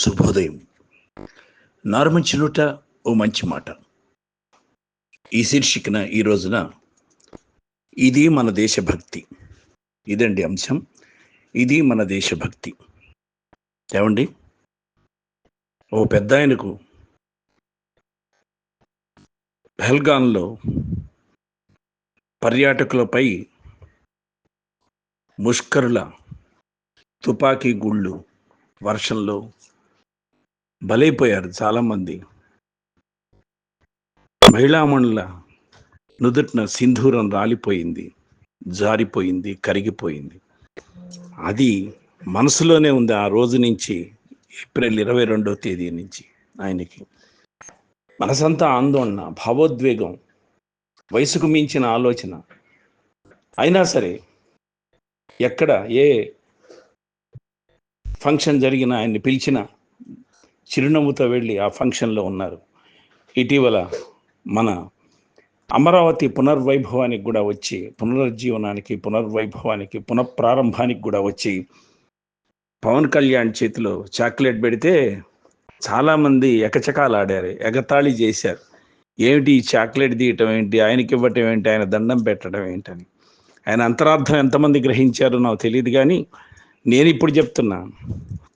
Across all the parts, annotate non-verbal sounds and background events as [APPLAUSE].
శుభోదయం. నారుమంచి చినుట ఓ మంచి మాట. ఈ శీర్షికన ఈ రోజున ఇది మన దేశభక్తి. ఇదండి అంశం. ఇది మన దేశభక్తి. ఏమండి? ఓ పెద్ద ఆయనకు పెహల్గాన్లో పర్యాటకులపై ముష్కరుల తుపాకీ గుళ్ళు వర్షంలో బలైపోయారు చాలామంది. మహిళామణుల నుదుటిన సింధూరం రాలిపోయింది జారిపోయింది కరిగిపోయింది. అది మనసులోనే ఉంది ఆ రోజు నుంచి ఏప్రిల్ ఇరవై రెండవ తేదీ నుంచి ఆయనకి. మనసంతా ఆందోళన భావోద్వేగం వయసుకు మించిన ఆలోచన. అయినా సరే ఎక్కడ ఏ ఫంక్షన్ జరిగినా ఆయన్ని పిలిచిన చిరునవ్వుతో వెళ్ళి ఆ ఫంక్షన్లో ఉన్నారు. ఇటీవల మన అమరావతి పునర్వైభవానికి కూడా వచ్చి పునరుజ్జీవనానికి పునర్వైభవానికి పునఃప్రారంభానికి కూడా వచ్చి పవన్ కళ్యాణ్ చేతిలో చాక్లెట్ పెడితే చాలామంది ఎకచకాలు ఆడారు ఎగతాళి చేశారు. ఏమిటి ఈ చాక్లెట్ తీయటం ఏంటి? ఆయనకి ఇవ్వటం ఏంటి? ఆయన దండం పెట్టడం ఏంటని. ఆయన అంతరార్థం ఎంతమంది గ్రహించారో నాకు తెలియదు కానీ నేను ఇప్పుడు చెప్తున్నా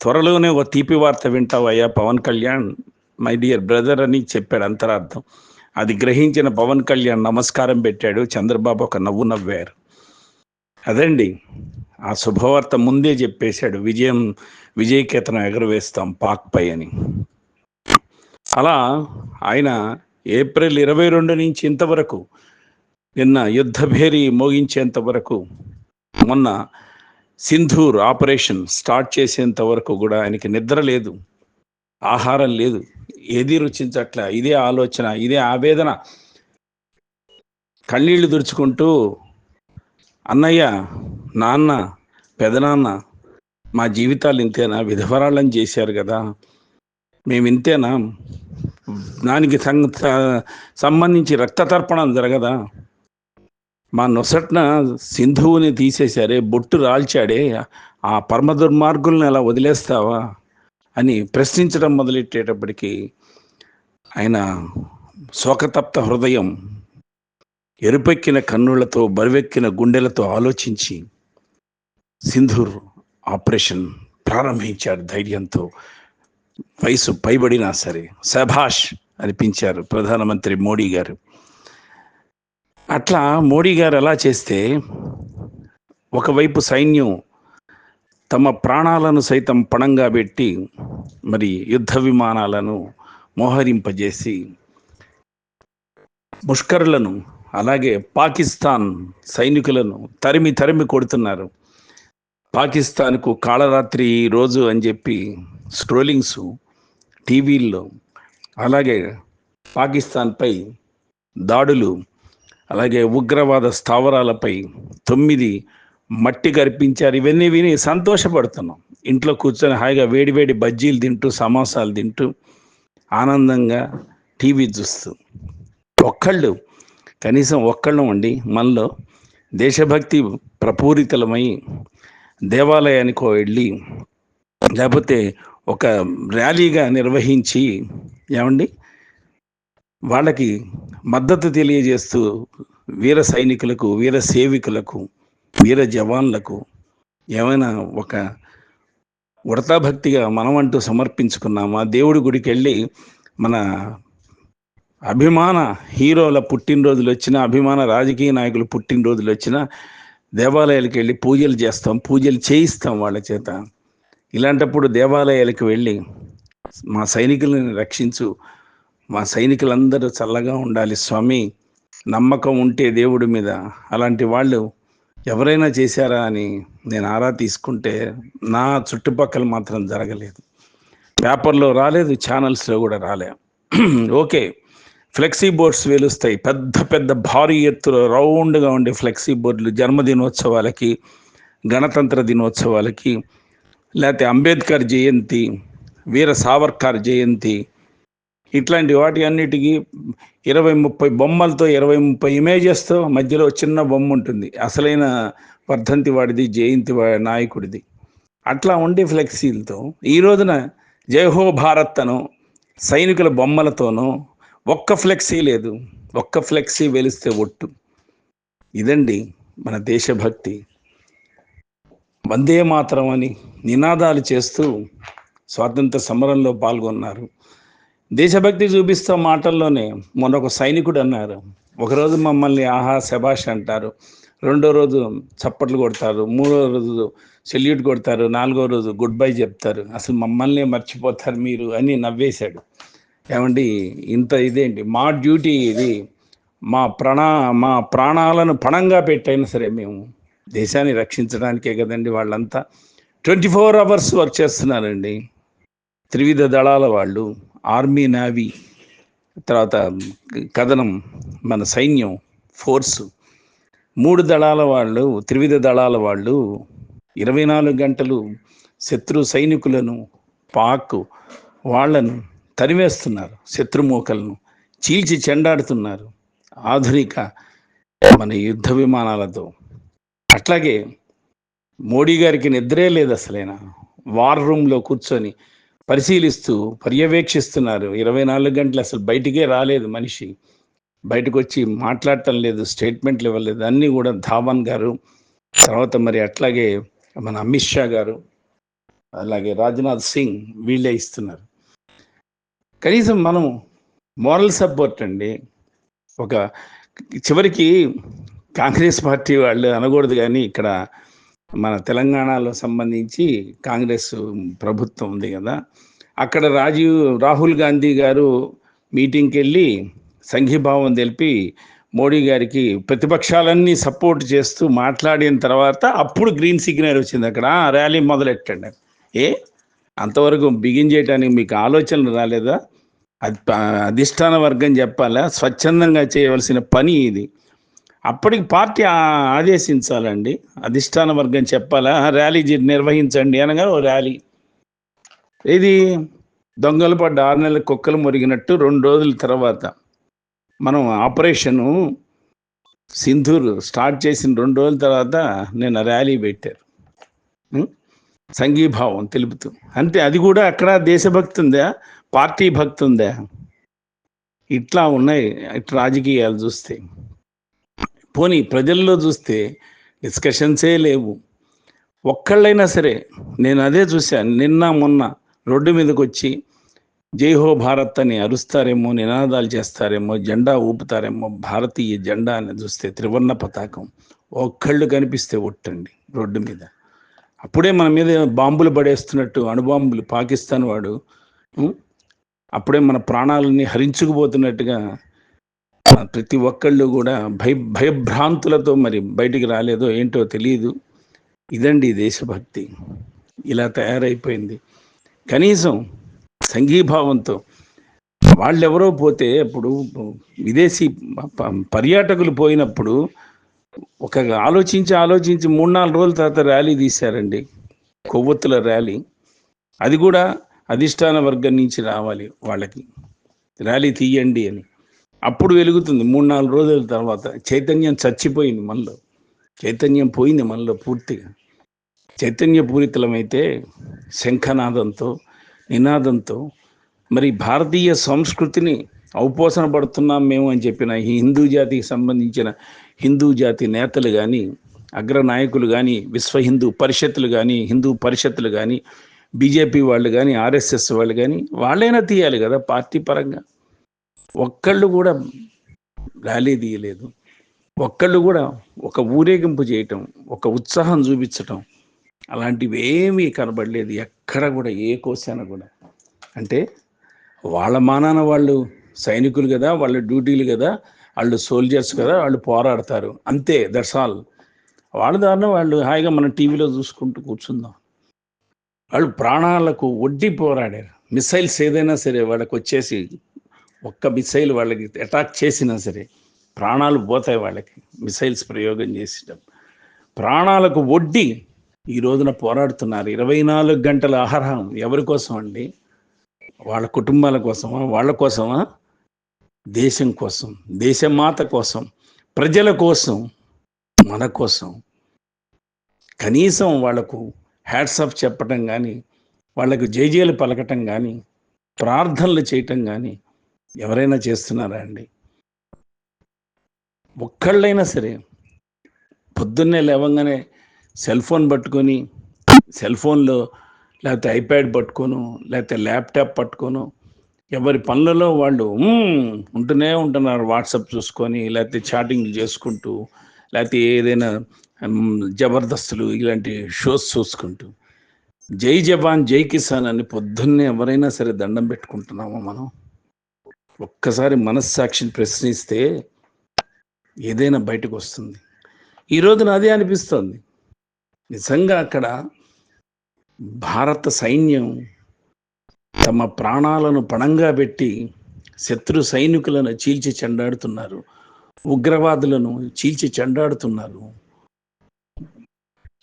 త్వరలోనే ఒక తీపి వార్త వింటావు అయ్యా Pavan Kalyan. My dear brother అని చెప్పాడు అంతరార్థం. అది గ్రహించిన పవన్ కళ్యాణ్ నమస్కారం పెట్టాడు చంద్రబాబు ఒక నవ్వు నవ్వారు. అదండి ఆ శుభవార్త ముందే చెప్పేశాడు విజయం విజయకేతనం ఎగరవేస్తాం పాక్ పై అని. అలా ఆయన ఏప్రిల్ ఇరవై రెండు నుంచి ఇంతవరకు నిన్న యుద్ధభేరి మోగించేంత వరకు మొన్న సింధూర్ ఆపరేషన్ స్టార్ట్ చేసేంత వరకు కూడా ఆయనకి నిద్ర లేదు ఆహారం లేదు ఏది రుచించట్ల ఇదే ఆలోచన ఇదే ఆవేదన. కన్నీళ్ళు దురుచుకుంటూ అన్నయ్య నాన్న పెదనాన్న మా జీవితాలు ఇంతేనా? విధవరాళ్ళని చేశారు కదా. మేము ఇంతేనా? దానికి సంబంధించి రక్త తర్పణం జరగదా? మా నొసట్న సింధువుని తీసేశారే బొట్టు రాల్చాడే ఆ పరమ దుర్మార్గుల్ని ఎలా వదిలేస్తావా అని ప్రశ్నించడం మొదలెట్టేటప్పటికీ ఆయన శోకతప్త హృదయం ఎరుపెక్కిన కన్నులతో బరువెక్కిన గుండెలతో ఆలోచించి సింధూర్ ఆపరేషన్ ప్రారంభించారు ధైర్యంతో. వయసు పైబడినా సరే సభాష్ అనిపించారు ప్రధానమంత్రి మోడీ గారు. అట్లా మోడీ గారు ఎలా చేస్తే ఒకవైపు సైన్యం తమ ప్రాణాలను సైతం పణంగా పెట్టి మరి యుద్ధ విమానాలను మోహరింపజేసి ముష్కరులను అలాగే పాకిస్తాన్ సైనికులను తరిమి తరిమి కొడుతున్నారు. పాకిస్తాన్కు కాళరాత్రి రోజు అని చెప్పి స్ట్రోలింగ్స్ టీవీల్లో అలాగే పాకిస్తాన్పై దాడులు అలాగే ఉగ్రవాద స్థావరాలపై తొమ్మిది మట్టి కరిపించారు. ఇవన్నీ విని సంతోషపడుతున్నాం. ఇంట్లో కూర్చొని హాయిగా వేడివేడి బజ్జీలు తింటూ సమోసాలు తింటూ ఆనందంగా టీవీ చూస్తూ. ఒక్కళ్ళు కనీసం ఒక్కళ్ళం అండి మనలో దేశభక్తి ప్రపూరితలమై దేవాలయానికో వెళ్ళి లేకపోతే ఒక ర్యాలీగా నిర్వహించి ఏమండి? వాళ్ళకి మద్దతు తెలియజేస్తూ వీర సైనికులకు వీర సేవికులకు వీర జవాన్లకు ఏమైనా ఒక ఉడతాభక్తిగా మనం అంటూ సమర్పించుకున్నామా? దేవుడి గుడికి వెళ్ళి మన అభిమాన హీరోల పుట్టినరోజులు వచ్చిన అభిమాన రాజకీయ నాయకులు పుట్టినరోజులు వచ్చిన దేవాలయాలకు వెళ్ళి పూజలు చేస్తాం పూజలు చేయిస్తాం వాళ్ళ చేత. ఇలాంటప్పుడు దేవాలయాలకు వెళ్ళి మా సైనికులను రక్షించు మా సైనికులందరూ చల్లగా ఉండాలి స్వామి. నమ్మకం ఉంటే దేవుడి మీద. అలాంటి వాళ్ళు ఎవరైనా చేశారా అని నేను ఆరా తీసుకుంటే నా చుట్టుపక్కల మాత్రం జరగలేదు. పేపర్లో రాలేదు ఛానల్స్లో కూడా రాలే. [CLEARS THROAT] ఓకే ఫ్లెక్సీ బోర్డ్స్ వెలుస్తాయి. పెద్ద పెద్ద భారీ ఎత్తులో రౌండ్గా ఉండే ఫ్లెక్సీ బోర్డులు జన్మదినోత్సవాలకి గణతంత్ర దినోత్సవాలకి లేకపోతే అంబేద్కర్ జయంతి వీర సావర్కర్ జయంతి ఇట్లాంటి వాటి అన్నిటికీ ఇరవై ముప్పై బొమ్మలతో ఇరవై ముప్పై ఇమేజెస్తో మధ్యలో చిన్న బొమ్మ ఉంటుంది. అసలైన వర్ధంతి వాడిది జయంతి నాయకుడిది. అట్లా ఉండే ఫ్లెక్సీలతో ఈ రోజున జయహో భారత్ అను సైనికుల బొమ్మలతోనూ ఒక్క ఫ్లెక్సీ లేదు. ఒక్క ఫ్లెక్సీ వెలిస్తే ఒట్టు. ఇదండి మన దేశభక్తి. వందే మాతరం అని నినాదాలు చేస్తూ స్వాతంత్ర సమరంలో పాల్గొన్నారు. దేశభక్తి చూపిస్తూ మాటల్లోనే మొన్న ఒక సైనికుడు అన్నారు. ఒకరోజు మమ్మల్ని ఆహా శభాష్ అంటారు. రెండో రోజు చప్పట్లు కొడతారు. మూడో రోజు సెల్యూట్ కొడతారు. నాలుగో రోజు గుడ్ బై చెప్తారు. అసలు మమ్మల్ని మర్చిపోతారు మీరు అని నవ్వేశాడు. ఏమండి ఇంత ఇదేంటి? మా డ్యూటీ ఇది. మా ప్రణా మా ప్రాణాలను పణంగా పెట్టైనా సరే మేము దేశాన్ని రక్షించడానికే కదండి వాళ్ళంతా. ట్వంటీ ఫోర్ అవర్స్ వర్క్ చేస్తున్నారండి. త్రివిధ దళాల వాళ్ళు. ఆర్మీ నావీ తర్వాత కథనం మన సైన్యం ఫోర్సు. మూడు దళాల వాళ్ళు త్రివిధ దళాల వాళ్ళు ఇరవై నాలుగు గంటలు శత్రు సైనికులను పాక్ వాళ్ళను తరివేస్తున్నారు శత్రుమూకలను చీల్చి చెండాడుతున్నారు ఆధునిక మన యుద్ధ విమానాలతో. అట్లాగే మోడీ గారికి నిద్రే లేదు అసలైన? వార్ రూమ్లో కూర్చొని పరిశీలిస్తూ పర్యవేక్షిస్తున్నారు. ఇరవై నాలుగు గంటలు అసలు బయటికే రాలేదు మనిషి. బయటకు వచ్చి మాట్లాడటం లేదు స్టేట్మెంట్లు ఇవ్వలేదు. అన్నీ కూడా ధావన్ గారు తర్వాత మరి అట్లాగే మన అమిత్ షా గారు అలాగే రాజ్నాథ్ సింగ్ వీళ్ళే ఇస్తున్నారు. కనీసం మనం మోరల్ సపోర్ట్ అండి. ఒక చివరికి కాంగ్రెస్ పార్టీ వాళ్ళు అనకూడదు కానీ ఇక్కడ మన తెలంగాణలో సంబంధించి కాంగ్రెస్ ప్రభుత్వం ఉంది కదా. అక్కడ రాజీవ్ రాహుల్ గాంధీ గారు మీటింగ్కి వెళ్ళి సంఘీభావం తెలిపి మోడీ గారికి ప్రతిపక్షాలన్నీ సపోర్ట్ చేస్తూ మాట్లాడిన తర్వాత అప్పుడు గ్రీన్ సిగ్నల్ వచ్చింది అక్కడ. ర్యాలీ మొదలెట్టండి. ఏ? అంతవరకు బిగిన్ చేయడానికి మీకు ఆలోచనలు రాలేదా? అది అధిష్టాన వర్గం చెప్పాలా? స్వచ్ఛందంగా చేయవలసిన పని ఇది. అప్పటికి పార్టీ ఆదేశించాలండి. అధిష్టాన వర్గం చెప్పాలా ర్యాలీ నిర్వహించండి అనగా ఓ ర్యాలీ. ఇది దొంగలు పడ్డ ఆరు నెలల కుక్కలు మురిగినట్టు రెండు రోజుల తర్వాత మనం ఆపరేషను సింధూర్ స్టార్ట్ చేసిన రెండు రోజుల తర్వాత నేను ర్యాలీ పెట్టారు. సంఘీభావం తెలుపుతూ. అంతే అది కూడా అక్కడ దేశభక్తి ఉందా? పార్టీ భక్తి ఉందా? ఇట్లా ఉన్నాయి. ఇట్లా రాజకీయాలు చూస్తే. పోనీ ప్రజల్లో చూస్తే డిస్కషన్సే లేవు. ఒక్కళ్ళైనా సరే నేను అదే చూశాను నిన్న మొన్న రోడ్డు మీదకి వచ్చి జై హో భారత్ అని అరుస్తారేమో నినాదాలు చేస్తారేమో జెండా ఊపుతారేమో భారతీయ జెండా అని చూస్తే త్రివర్ణ పతాకం ఒక్కళ్ళు కనిపిస్తే ఒట్టండి రోడ్డు మీద. అప్పుడే మన మీద బాంబులు పడేస్తున్నట్టు అణుబాంబులు పాకిస్తాన్ వాడు అప్పుడే మన ప్రాణాలని హరించుకుపోతున్నట్టుగా ప్రతి ఒక్కళ్ళు కూడా భయ భయభ్రాంతులతో మరి బయటికి రాలేదో ఏంటో తెలియదు. ఇదండి దేశభక్తి. ఇలా తయారైపోయింది. కనీసం సంఘీభావంతో వాళ్ళెవరో పోతే అప్పుడు విదేశీ పర్యాటకులు పోయినప్పుడు ఒక ఆలోచించి ఆలోచించి మూడు నాలుగు రోజుల తర్వాత ర్యాలీ తీశారండి. కొవ్వొత్తుల ర్యాలీ. అది కూడా అధిష్టాన వర్గం నుంచి రావాలి వాళ్ళకి. ర్యాలీ తీయండి అని. అప్పుడు వెలుగుతుంది. మూడు నాలుగు రోజుల తర్వాత చైతన్యం చచ్చిపోయింది మనలో. చైతన్యం పోయింది మనలో పూర్తిగా. చైతన్య పూరితలమైతే శంఖనాదంతో నినాదంతో మరి భారతీయ సంస్కృతిని ఔపోసన పడుతున్నాం మేము అని చెప్పిన ఈ హిందూ జాతికి సంబంధించిన హిందూ జాతి నేతలు కానీ అగ్రనాయకులు కానీ విశ్వ హిందూ పరిషత్తులు కానీ హిందూ పరిషత్తులు కానీ బీజేపీ వాళ్ళు కానీ ఆర్ఎస్ఎస్ వాళ్ళు కానీ వాళ్ళైనా తీయాలి కదా పార్టీ పరంగా. ఒక్కళ్ళు కూడా ర్యాలీ తీయలేదు. ఒక్కళ్ళు కూడా ఒక ఊరేగింపు చేయటం ఒక ఉత్సాహం చూపించటం అలాంటివి ఏమీ కనబడలేదు. ఎక్కడ కూడా ఏ కోశాన కూడా. అంటే వాళ్ళ మానాన వాళ్ళు సైనికులు కదా వాళ్ళ డ్యూటీలు కదా వాళ్ళు సోల్జర్స్ కదా వాళ్ళు పోరాడతారు. అంతే దట్స్ ఆల్ వాళ్ళ దారిన వాళ్ళు హాయిగా మనం టీవీలో చూసుకుంటూ కూర్చుందాం. వాళ్ళు ప్రాణాలకు వడ్డీ పోరాడారు. మిసైల్స్ ఏదైనా సరే వాళ్ళకి వచ్చేసి ఒక్క మిసైల్ వాళ్ళకి అటాక్ చేసినా సరే ప్రాణాలు పోతాయి వాళ్ళకి. మిసైల్స్ ప్రయోగం చేసేటం ప్రాణాలకు ఒడ్డి ఈ రోజున పోరాడుతున్నారు. ఇరవై నాలుగు గంటల ఆహారం ఎవరి కోసం అండి? వాళ్ళ కుటుంబాల కోసమా? వాళ్ళ కోసమా? దేశం కోసం. దేశమాత కోసం. ప్రజల కోసం. మన కోసం. కనీసం వాళ్ళకు హ్యాట్స్ ఆఫ్ చెప్పటం కానీ వాళ్ళకు జేజేలు పలకటం కానీ ప్రార్థనలు చేయటం కానీ ఎవరైనా చేస్తున్నారా అండి? ఒక్కళ్ళైనా సరే పొద్దున్నే లేవంగానే సెల్ ఫోన్ పట్టుకొని సెల్ ఫోన్లో లేకపోతే ఐప్యాడ్ పట్టుకోను లేకపోతే ల్యాప్టాప్ పట్టుకోను ఎవరి పనులలో వాళ్ళు ఉంటూనే ఉంటున్నారు వాట్సాప్ చూసుకొని లేకపోతే చాటింగ్ చేసుకుంటూ లేకపోతే ఏదైనా జబర్దస్తులు ఇలాంటి షోస్ చూసుకుంటూ జై జవాన్ జై కిసాన్ అని పొద్దున్నే ఎవరైనా సరే దండం పెట్టుకుంటున్నామా మనం? ఒక్కసారి మనస్సాక్షిని ప్రశ్నిస్తే ఏదైనా బయటకు వస్తుంది. ఈ రోజున అదే అనిపిస్తుంది. నిజంగా అక్కడ భారత సైన్యం తమ ప్రాణాలను పణంగా పెట్టి శత్రు సైనికులను చీల్చి చెండాడుతున్నారు. ఉగ్రవాదులను చీల్చి చెండాడుతున్నారు.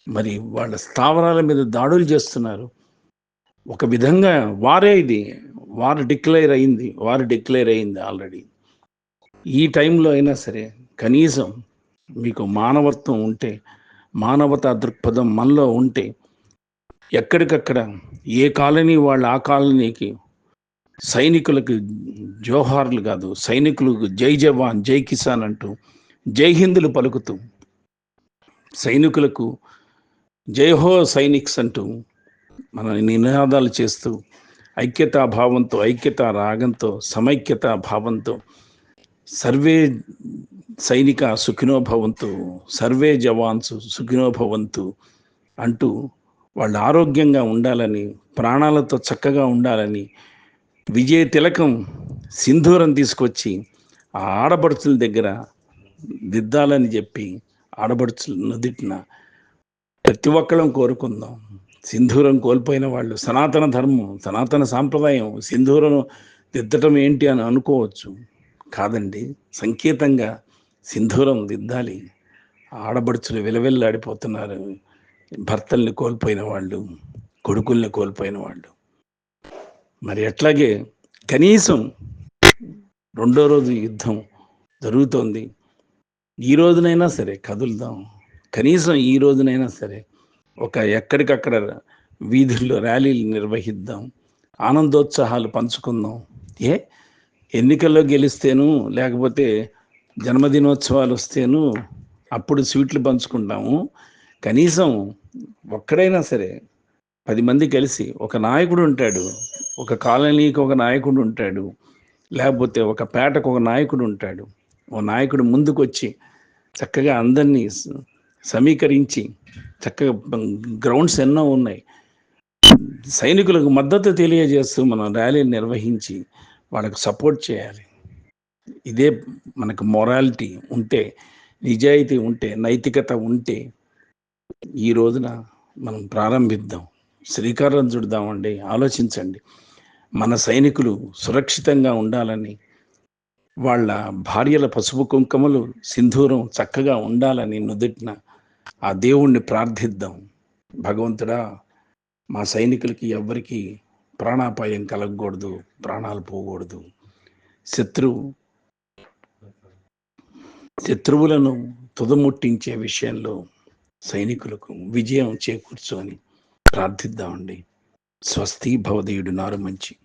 మరి వాళ్ళ స్థావరాల మీద దాడులు చేస్తున్నారు. ఒక విధంగా వారే ఇది వారు డిక్లేర్ అయింది వారు డిక్లేర్ అయింది ఆల్రెడీ. ఈ టైంలో అయినా సరే కనీసం మీకు మానవత్వం ఉంటే మానవతా దృక్పథం మనలో ఉంటే ఎక్కడికక్కడ ఏ కాలనీ వాళ్ళు ఆ కాలనీకి సైనికులకు జోహార్లు కాదు సైనికులకు జై జవాన్ జై కిసాన్ అంటూ జై హిందులు పలుకుతూ సైనికులకు జై హో సైనిక్స్ అంటూ మన నినాదాలు చేస్తూ ఐక్యతా భావంతో ఐక్యతా రాగంతో సమైక్యతా భావంతో సర్వే సైనిక సుఖినోభవంతు సర్వే జవాన్స్ సుఖినోభవంతు అంటూ వాళ్ళు ఆరోగ్యంగా ఉండాలని ప్రాణాలతో చక్కగా ఉండాలని విజయ తిలకం సింధూరం తీసుకొచ్చి ఆ ఆడపడుచుల దగ్గర దిద్దాలని చెప్పి ఆడపడుచులు నుదిటిన ప్రతి ఒక్కళ్ళం కోరుకుందాం. సింధూరం కోల్పోయిన వాళ్ళు. సనాతన ధర్మం సనాతన సాంప్రదాయం సింధూరం దిద్దటం ఏంటి అని అనుకోవచ్చు. కాదండి. సంకేతంగా సింధూరం దిద్దాలి. ఆడబడుచులు విలవిల్లాడిపోతున్నారు. భర్తల్ని కోల్పోయిన వాళ్ళు కొడుకుల్ని కోల్పోయిన వాళ్ళు. మరి అట్లాగే కనీసం రెండో రోజు యుద్ధం జరుగుతోంది. ఈ రోజునైనా సరే కదులుదాం. కనీసం ఈ రోజునైనా సరే ఒక ఎక్కడికక్కడ వీధుల్లో ర్యాలీలు నిర్వహిద్దాం ఆనందోత్సాహాలు పంచుకుందాం. ఏ? ఎన్నికల్లో గెలిస్తేను లేకపోతే జన్మదినోత్సవాలు వస్తేను అప్పుడు స్వీట్లు పంచుకుంటాము. కనీసం ఒక్కడైనా సరే పది మంది కలిసి ఒక నాయకుడు ఉంటాడు ఒక కాలనీకి ఒక నాయకుడు ఉంటాడు లేకపోతే ఒక పేటకు ఒక నాయకుడు ఉంటాడు. ఓ నాయకుడు ముందుకు వచ్చి చక్కగా అందరినీ సమీకరించి చక్కగా గ్రౌండ్స్ ఎన్నో ఉన్నాయి. సైనికులకు మద్దతు తెలియజేస్తూ మనం ర్యాలీని నిర్వహించి వాళ్ళకు సపోర్ట్ చేయాలి. ఇదే మనకు మొరాలిటీ ఉంటే నిజాయితీ ఉంటే నైతికత ఉంటే ఈ రోజున మనం ప్రారంభిద్దాం. శ్రీకారం చుడదామండి. ఆలోచించండి. మన సైనికులు సురక్షితంగా ఉండాలని వాళ్ళ భార్యల పసుపు కుంకుమలు సింధూరం చక్కగా ఉండాలని నుదుటిన ఆ దేవుణ్ణి ప్రార్థిద్దాం. భగవంతుడా మా సైనికులకి ఎవ్వరికి ప్రాణాపాయం కలగకూడదు ప్రాణాలు పోకూడదు. శత్రువు శత్రువులను తుదముట్టించే విషయంలో సైనికులకు విజయం చేకూర్చు అని ప్రార్థిద్దామండి. స్వస్తి భవదేయుడు నారు మంచి.